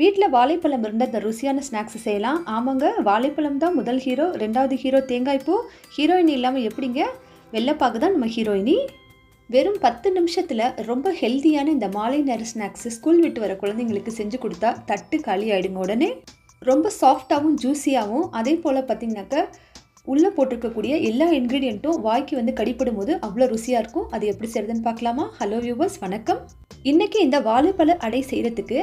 வீட்டில் வாழைப்பழம் இருந்த இந்த ருசியான ஸ்நாக்ஸ் செய்யலாம். ஆமாங்க வாழைப்பழம் தான் முதல் ஹீரோ ரெண்டாவது ஹீரோ தேங்காய் பூ. ஹீரோயினி இல்லாமல் எப்படிங்க? வெள்ளைப்பாகு தான் நம்ம ஹீரோயினி வெறும் பத்து நிமிஷத்தில் ரொம்ப ஹெல்த்தியான இந்த மாலை நேர ஸ்நாக்ஸ் ஸ்கூல் விட்டு வர குழந்தைங்களுக்கு செஞ்சு கொடுத்தா தட்டு காலி ஆகிடுங்க உடனே. ரொம்ப சாஃப்டாகவும் ஜூஸியாகவும் அதே போல் பார்த்தீங்கன்னாக்கா உள்ளே போட்டிருக்கக்கூடிய எல்லா இன்க்ரீடியண்ட்டும் வாய்க்கு வந்து கடிப்படும் போது அவ்வளோ ருசியாக இருக்கும். அது எப்படி செய்யறதுன்னு பார்க்கலாமா? ஹலோ வியூவர்ஸ் வணக்கம். இன்றைக்கி இந்த வாழைப்பழ அடை செய்கிறதுக்கு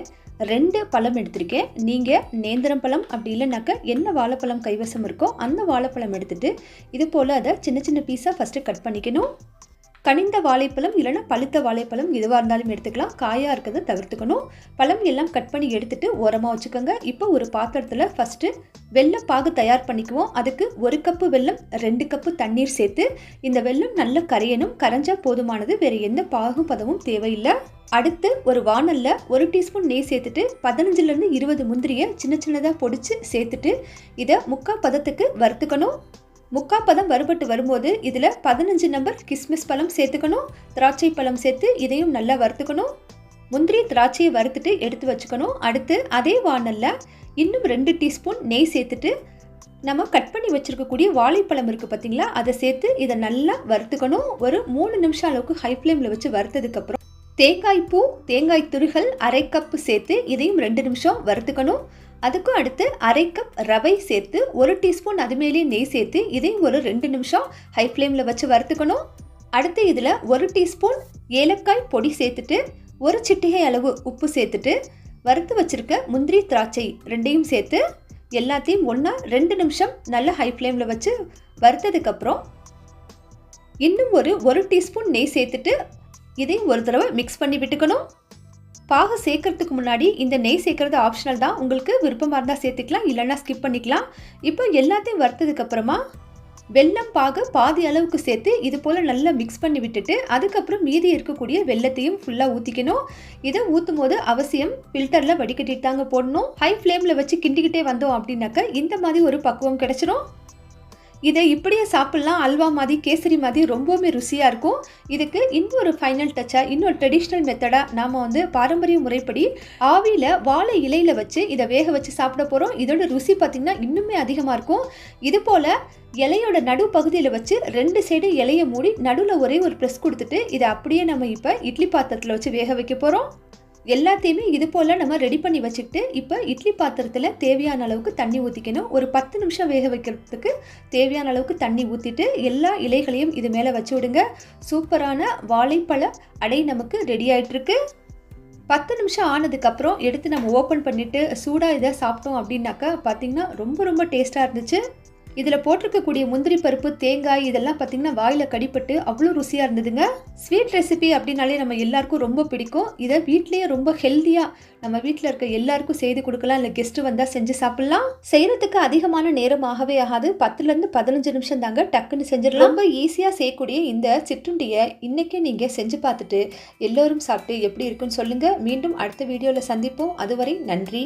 ரெண்டு பழம் எடுத்திருக்கேன். நீங்கள் நேந்திரம் பழம் அப்படி இல்லைனாக்கா என்ன வாழைப்பழம் கைவசம் இருக்கோ அந்த வாழைப்பழம் எடுத்துகிட்டு இது போல் அதை சின்ன சின்ன பீஸாக ஃபஸ்ட்டு கட் பண்ணிக்கணும். கனிந்த வாழைப்பழம் இல்லைன்னா பழுத்த வாழைப்பழம் எதுவாக இருந்தாலும் எடுத்துக்கலாம். காயாக இருக்கிறத தவிர்த்துக்கணும். பழம் எல்லாம் கட் பண்ணி எடுத்துட்டு ஓரமாக வச்சுக்கோங்க. இப்போ ஒரு பாத்திரத்தில் ஃபஸ்ட்டு வெள்ளம் பாகு தயார் பண்ணிக்குவோம். அதுக்கு ஒரு கப்பு வெல்லம் ரெண்டு கப்பு தண்ணீர் சேர்த்து இந்த வெல்லம் நல்லா கரையணும். கரைஞ்சா போதுமானது. வேறு எந்த பாகு பதமும் தேவையில்லை. அடுத்து ஒரு வானலில் ஒரு டீஸ்பூன் நெய் சேர்த்துட்டு பதினஞ்சுலேருந்து இருபது முந்திரியை சின்ன சின்னதாக பொடிச்சு சேர்த்துட்டு இதை முக்கால் பதத்துக்கு வறுத்துக்கணும். முக்கா பதம் வறுபட்டு வரும்போது இதில் பதினஞ்சு நம்பர் கிஸ்மிஸ் பழம் சேர்த்துக்கணும். திராட்சை பழம் சேர்த்து இதையும் நல்லா வறுத்துக்கணும். முந்திரி திராட்சையை வறுத்துட்டு எடுத்து வச்சுக்கணும். அடுத்து அதே வானலில் இன்னும் ரெண்டு டீஸ்பூன் நெய் சேர்த்துட்டு நம்ம கட் பண்ணி வச்சுருக்கக்கூடிய வாழைப்பழம் இருக்குது பார்த்தீங்களா அதை சேர்த்து இதை நல்லா வறுத்துக்கணும். ஒரு மூணு நிமிஷம் அளவுக்கு ஹை ஃப்ளேமில் வச்சு வறுத்ததுக்கப்புறம் தேங்காய் பூ தேங்காய் துருகள் அரை கப்பு சேர்த்து இதையும் ரெண்டு நிமிஷம் வறுத்துக்கணும். அதுக்கும் அடுத்து அரை கப் ரவை சேர்த்து ஒரு டீஸ்பூன் அது மேலேயே நெய் சேர்த்து இதையும் ஒரு ரெண்டு நிமிஷம் ஹை ஃப்ளேமில் வச்சு வறுத்துக்கணும். அடுத்து இதில் ஒரு டீஸ்பூன் ஏலக்காய் பொடி சேர்த்துட்டு ஒரு சிட்டிகை அளவு உப்பு சேர்த்துட்டு வறுத்து வச்சுருக்க முந்திரி திராட்சை ரெண்டையும் சேர்த்து எல்லாத்தையும் ஒன்றா ரெண்டு நிமிஷம் நல்ல ஹை ஃப்ளேமில் வச்சு வறுத்ததுக்கப்புறம் இன்னும் ஒரு ஒரு டீஸ்பூன் நெய் சேர்த்துட்டு இதையும் ஒரு தடவை மிக்ஸ் பண்ணி விட்டுக்கணும். பாகு சேர்க்கறதுக்கு முன்னாடி இந்த நெய் சேர்க்கறது ஆப்ஷனல் தான். உங்களுக்கு விருப்பமாக இருந்தால் சேர்த்துக்கலாம் இல்லைன்னா ஸ்கிப் பண்ணிக்கலாம். இப்போ எல்லாத்தையும் வறுத்ததுக்கப்புறமா வெல்லம் பாகு பாதி அளவுக்கு சேர்த்து இது போல் நல்லா மிக்ஸ் பண்ணி விட்டுட்டு அதுக்கப்புறம் மீதி இருக்கக்கூடிய வெள்ளத்தையும் ஃபுல்லாக ஊற்றிக்கணும் இதை ஊற்றும் போது அவசியம் ஃபில்டரில் வடிகட்டிட்டு தாங்க போடணும். ஹை ஃப்ளேமில் வச்சு கிண்டிக்கிட்டே வந்தோம் அப்படின்னாக்கா இந்த மாதிரி ஒரு பக்குவம் கிடச்சிரும். இதை இப்படியே சாப்பிட்லாம். அல்வா மாதிரி கேசரி மாதிரி ரொம்பவுமே ருசியாக இருக்கும். இதுக்கு இன்னொரு ஃபைனல் டச்சாக இன்னொரு ட்ரெடிஷ்னல் மெத்தடாக நாம் வந்து பாரம்பரிய முறைப்படி ஆவியில் வாழை இலையில் வச்சு இதை வேக வச்சு சாப்பிட போகிறோம் இதோட ருசி பார்த்திங்கன்னா இன்னுமே அதிகமாக இருக்கும். இது போல் இலையோட நடு பகுதியில் வச்சு ரெண்டு சைடு இலையை மூடி நடுவில் ஒரே ஒரு ப்ரெஸ் கொடுத்துட்டு இதை அப்படியே நம்ம இப்போ இட்லி பாத்திரத்தில் வச்சு வேக வைக்க போகிறோம் எல்லாத்தையுமே இது போல் நம்ம ரெடி பண்ணி வச்சுக்கிட்டு இப்போ இட்லி பாத்திரத்தில் தேவையான அளவுக்கு தண்ணி ஊற்றிக்கணும் ஒரு பத்து நிமிஷம் வேக வைக்கிறதுக்கு தேவையான அளவுக்கு தண்ணி ஊற்றிட்டு எல்லா இலைகளையும் இது மேலே வச்சு விடுங்க. சூப்பரான வாழைப்பழ அடை நமக்கு ரெடி ஆகிட்டுருக்கு பத்து நிமிஷம் ஆனதுக்கப்புறம் எடுத்து நம்ம ஓப்பன் பண்ணிவிட்டு சூடாக இதை சாப்பிட்டோம் அப்படின்னாக்கா பார்த்திங்கன்னா ரொம்ப ரொம்ப டேஸ்ட்டாக இருந்துச்சு. இதில் போட்டிருக்கக்கூடிய முந்திரி பருப்பு தேங்காய் இதெல்லாம் பார்த்திங்கன்னா வாயில் கடிப்பட்டு அவ்வளோ ருசியாக இருந்ததுங்க. ஸ்வீட் ரெசிபி அப்படின்னாலே நம்ம எல்லாருக்கும் ரொம்ப பிடிக்கும். இதை வீட்லேயே ரொம்ப ஹெல்த்தியாக நம்ம வீட்டில் இருக்க எல்லாருக்கும் செய்து கொடுக்கலாம். இல்லை கெஸ்ட்டு வந்தால் செஞ்சு சாப்பிட்லாம். செய்கிறதுக்கு அதிகமான நேரம் ஆகவே ஆகாது பத்துலேருந்து பதினஞ்சு நிமிஷம் தாங்க டக்குன்னு செஞ்சிடலாம். ரொம்ப ஈஸியாக செய்யக்கூடிய இந்த சிற்றுண்டியை இன்றைக்கே நீங்கள் செஞ்சு பார்த்துட்டு எல்லோரும் சாப்பிட்டு எப்படி இருக்குன்னு சொல்லுங்கள் மீண்டும் அடுத்த வீடியோவில் சந்திப்போம். அதுவரை நன்றி.